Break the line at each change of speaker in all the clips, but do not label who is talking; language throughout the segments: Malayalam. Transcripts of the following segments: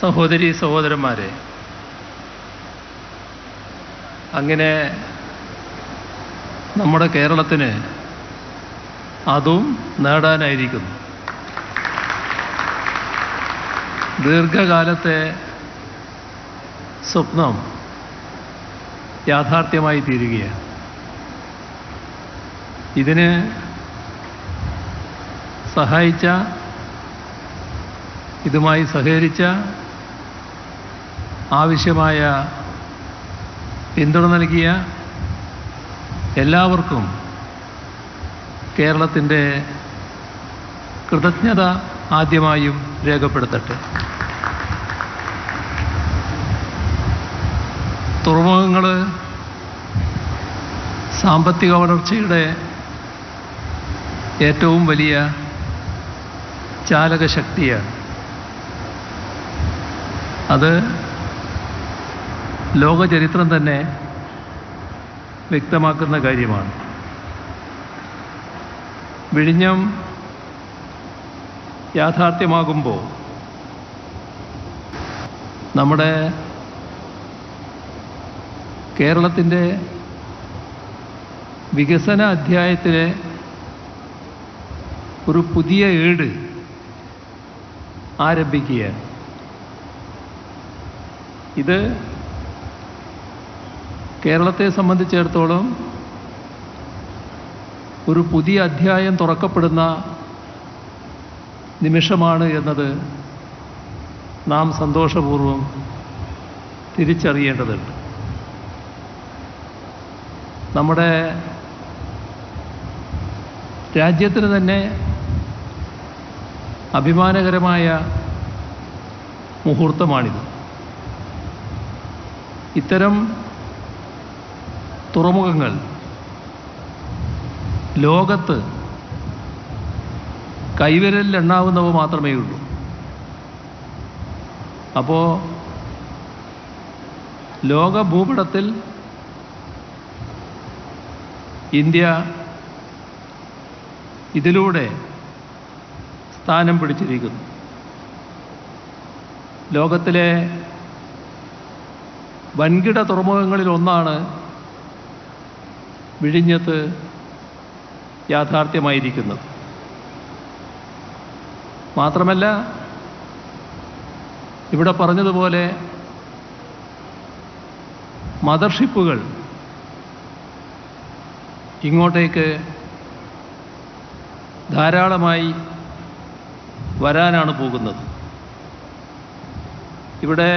സഹോദരി സഹോദരന്മാരെ അങ്ങനെ നമ്മുടെ കേരളത്തിന് അതും നേടാനായിരിക്കുന്നു. ദീർഘകാലത്തെ സ്വപ്നം യാഥാർത്ഥ്യമായി തീരുകയാണ്. ഇതിന് സഹായിച്ച ഇതുമായി സഹകരിച്ച ആവശ്യമായ പിന്തുണ നൽകിയ എല്ലാവർക്കും കേരളത്തിന്റെ കൃതജ്ഞത ആദ്യമായും രേഖപ്പെടുത്തട്ടെ. തുറമുഖങ്ങൾ സാമ്പത്തിക വളർച്ചയുടെ ഏറ്റവും വലിയ ചാലകശക്തിയാണ്. അത് ലോകചരിത്രം തന്നെ വ്യക്തമാക്കുന്ന കാര്യമാണ്. വിഴിഞ്ഞം യാഥാർത്ഥ്യമാകുമ്പോൾ നമ്മുടെ കേരളത്തിന്റെ വികസന അധ്യായത്തിലെ ഒരു പുതിയ ഏട് ആരംഭിക്കുകയാണ്. ഇത് കേരളത്തെ സംബന്ധിച്ചിടത്തോളം ഒരു പുതിയ അധ്യായം തുറക്കപ്പെടുന്ന നിമിഷമാണ് എന്നത് നാം സന്തോഷപൂർവം തിരിച്ചറിയേണ്ടതുണ്ട്. നമ്മുടെ രാജ്യത്തിന് തന്നെ അഭിമാനകരമായ മുഹൂർത്തമാണിത്. ഇത്തരം തുറമുഖങ്ങൾ. ലോകത്ത് കൈവിരലിൽ എണ്ണാവുന്നവ മാത്രമേ ഉള്ളൂ. അപ്പോൾ ലോക ഭൂപടത്തിൽ ഇന്ത്യ ഇതിലൂടെ സ്ഥാനം പിടിച്ചിരിക്കുന്നു. ലോകത്തിലെ വൻകിട തുറമുഖങ്ങളിൽ ഒന്നാണ് വിഴിഞ്ഞത്ത് യാഥാർത്ഥ്യമായിരിക്കുന്നത്. മാത്രമല്ല ഇവിടെ പറഞ്ഞതുപോലെ മദർഷിപ്പുകൾ ഇങ്ങോട്ടേക്ക് ധാരാളമായി വരാനാണ് പോകുന്നത്. ഇവിടെ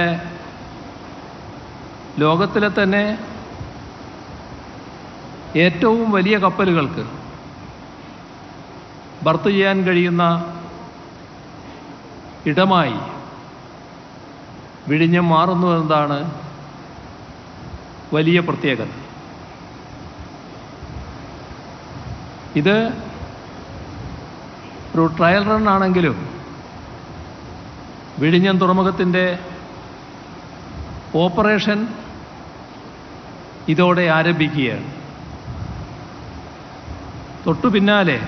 ലോകത്തിലെ തന്നെ ഏറ്റവും വലിയ കപ്പലുകൾക്ക് ബർത്ത് ചെയ്യാൻ കഴിയുന്ന ഇടമായി വിഴിഞ്ഞം മാറുന്നു എന്നതാണ് വലിയ പ്രത്യേകത. ഇത് ഒരു ട്രയൽ റൺ ആണെങ്കിലും വിഴിഞ്ഞം തുറമുഖത്തിന്റെ ഓപ്പറേഷൻ ഇതോടെ ആരംഭിക്കുകയാണ്. തൊട്ടു പിന്നാലെ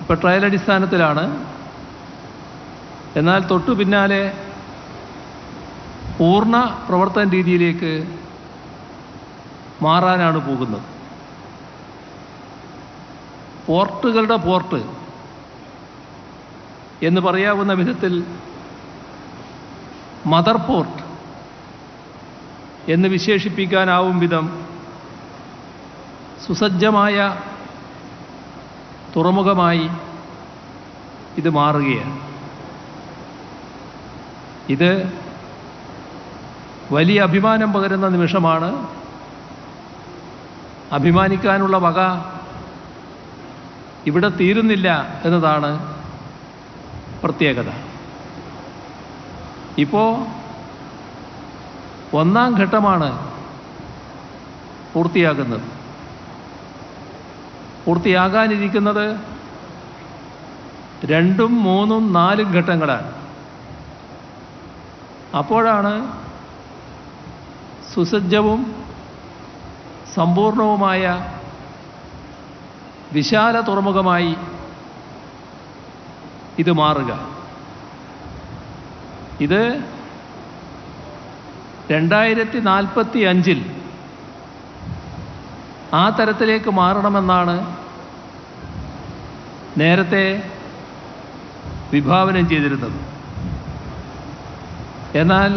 ഇപ്പോൾ ട്രയൽ അടിസ്ഥാനത്തിലാണ്. എന്നാൽ തൊട്ടു പിന്നാലെ പൂർണ പ്രവർത്തന രീതിയിലേക്ക് മാറാനാണ് പോകുന്നത്. പോർട്ടുകളുടെ പോർട്ട് എന്ന് പറയാവുന്ന വിധത്തിൽ മദർ പോർട്ട് എന്ന് വിശേഷിപ്പിക്കാനാവും വിധം സുസജ്ജമായ തുറമുഖമായി ഇത് മാറുകയാണ്. ഇത് വലിയ അഭിമാനം പകരുന്ന നിമിഷമാണ്. അഭിമാനിക്കാനുള്ള വക ഇവിടെ തീരുന്നില്ല എന്നതാണ് പ്രത്യേകത. ഇപ്പോൾ ഒന്നാം ഘട്ടമാണ് പൂർത്തിയാകുന്നത്. പൂർത്തിയാകാനിരിക്കുന്നത് രണ്ടും മൂന്നും നാലും ഘട്ടങ്ങളാണ്. അപ്പോഴാണ് സുസജ്ജവും സമ്പൂർണവുമായ വിശാല തുറമുഖമായി ഇത് മാറുക. ഇത് രണ്ടായിരത്തി നാൽപ്പത്തി അഞ്ചിൽ ആ തരത്തിലേക്ക് മാറണമെന്നാണ് നേരത്തെ വിഭാവനം ചെയ്തിരുന്നത്. എന്നാൽ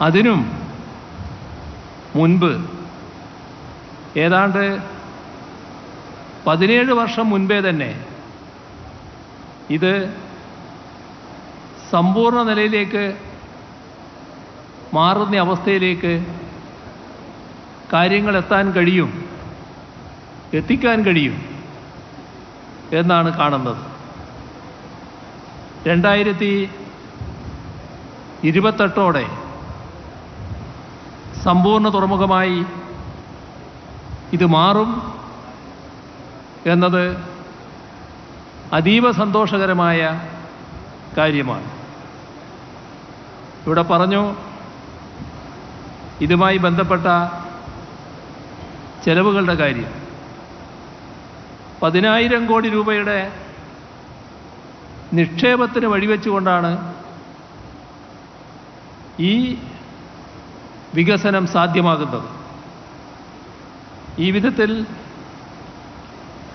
അതിനും മുൻപ് ഏതാണ്ട് പതിനേഴ് വർഷം മുൻപേ തന്നെ ഇത് സമ്പൂർണ നിലയിലേക്ക് മാറുന്ന അവസ്ഥയിലേക്ക് കാര്യങ്ങൾ എത്താൻ കഴിയും എത്തിക്കാൻ കഴിയും എന്നാണ് കാണുന്നത്. രണ്ടായിരത്തി ഇരുപത്തെട്ടോടെ സമ്പൂർണ തുറമുഖമായി ഇത് മാറും എന്നത് അതീവ സന്തോഷകരമായ കാര്യമാണ്. ഇവിടെ പറഞ്ഞു ഇതുമായി ബന്ധപ്പെട്ട ചെലവുകളുടെ കാര്യം. പതിനായിരം കോടി രൂപയുടെ നിക്ഷേപത്തിന് വഴിവെച്ചുകൊണ്ടാണ് ഈ വികസനം സാധ്യമാകുന്നത്. ഈ വിധത്തിൽ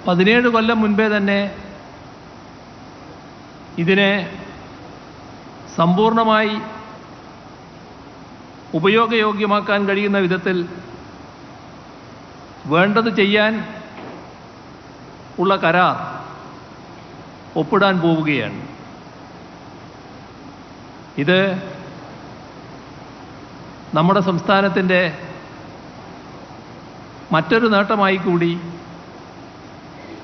പതിനേഴ് കൊല്ലം മുൻപേ തന്നെ ഇതിനെ സമ്പൂർണമായി ഉപയോഗയോഗ്യമാക്കാൻ കഴിയുന്ന വിധത്തിൽ വേണ്ടത് ചെയ്യാൻ ഉള്ള കരാർ ഒപ്പിടാൻ പോവുകയാണ്. ഇത് നമ്മുടെ സംസ്ഥാനത്തിന്റെ മറ്റൊരു നേട്ടമായി കൂടി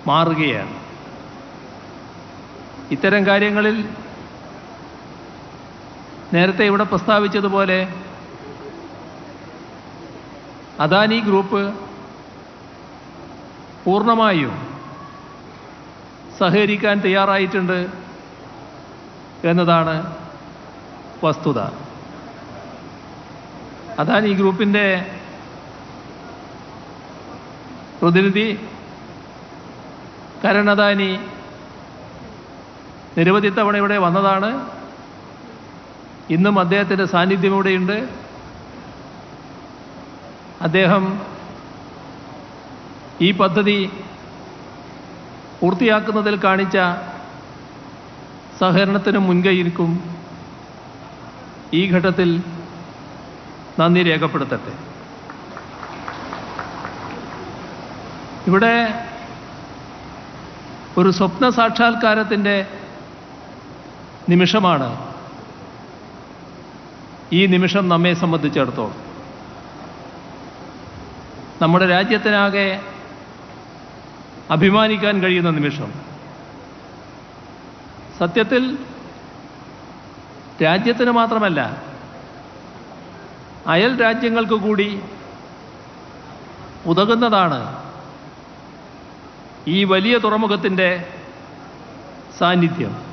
മാറുകയാണ്. ഇത്തരം കാര്യങ്ങളിൽ നേരത്തെ ഇവിടെ പ്രസ്താവിച്ചതുപോലെ അദാനി ഗ്രൂപ്പ് പൂർണമായും സഹകരിക്കാൻ തയ്യാറായിട്ടുണ്ട് എന്നതാണ് വസ്തുത. അതാണ് ഈ ഗ്രൂപ്പിന്റെ പ്രതിനിധി കരൺ അദാനി. നിരവധി തവണ ഇവിടെ വന്നതാണ്. ഇന്നും അദ്ദേഹത്തിന്റെ സാന്നിധ്യം ഇവിടെയുണ്ട്. അദ്ദേഹം ഈ പദ്ധതി പൂർത്തിയാക്കുന്നതിൽ കാണിച്ച സഹകരണത്തിന് മുൻകൈയിരിക്കും ഈ ഘട്ടത്തിൽ നന്ദി രേഖപ്പെടുത്തട്ടെ. ഇവിടെ ഒരു സ്വപ്ന സാക്ഷാത്കാരത്തിന്റെ നിമിഷമാണ് ഈ നിമിഷം നമ്മെ സംബന്ധിച്ചിടത്തോളം. നമ്മുടെ രാജ്യത്തിനാകെ അഭിമാനിക്കാൻ കഴിയുന്ന നിമിഷം. സത്യത്തിൽ രാജ്യത്തിന് മാത്രമല്ല അയൽ രാജ്യങ്ങൾക്ക് കൂടി ഉതകുന്നതാണ് ഈ വലിയ തുറമുഖത്തിന്റെ സാന്നിധ്യം.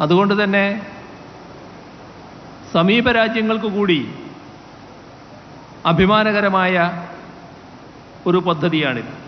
അതുകൊണ്ട് തന്നെ സമീപ രാജ്യങ്ങൾക്ക് കൂടി അഭിമാനകരമായ ഒരു പദ്ധതിയാണിത്.